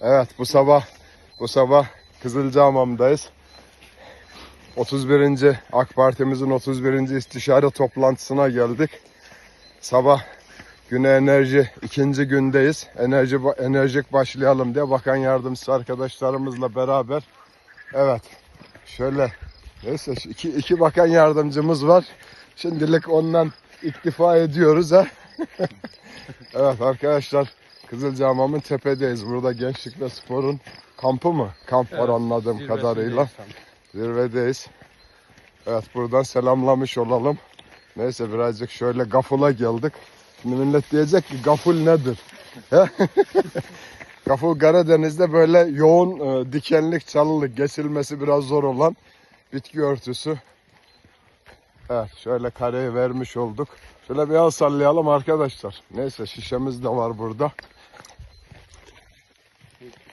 Evet bu sabah bu sabah Kızılcahamam'dayız. 31. AK Parti'mizin 31. istişare toplantısına geldik. Sabah güne enerji ikinci gündeyiz. Enerji enerjik başlayalım diye bakan yardımcısı arkadaşlarımızla beraber. Evet. Şöyle neyse iki, iki bakan yardımcımız var. Şimdilik ondan iktifa ediyoruz ha. evet arkadaşlar Kızılcahamam'ın tepedeyiz. Burada Gençlik ve Spor'un kampı mı? Kamp var anladığım kadarıyla. Zirvedeyiz. Evet buradan selamlamış olalım. Neyse birazcık şöyle gafula geldik. Şimdi millet diyecek ki gaful nedir? Gaful Karadeniz'de böyle yoğun e, dikenlik çalılık geçilmesi biraz zor olan bitki örtüsü. Evet şöyle kareyi vermiş olduk. Şöyle bir el sallayalım arkadaşlar. Neyse şişemiz de var burada.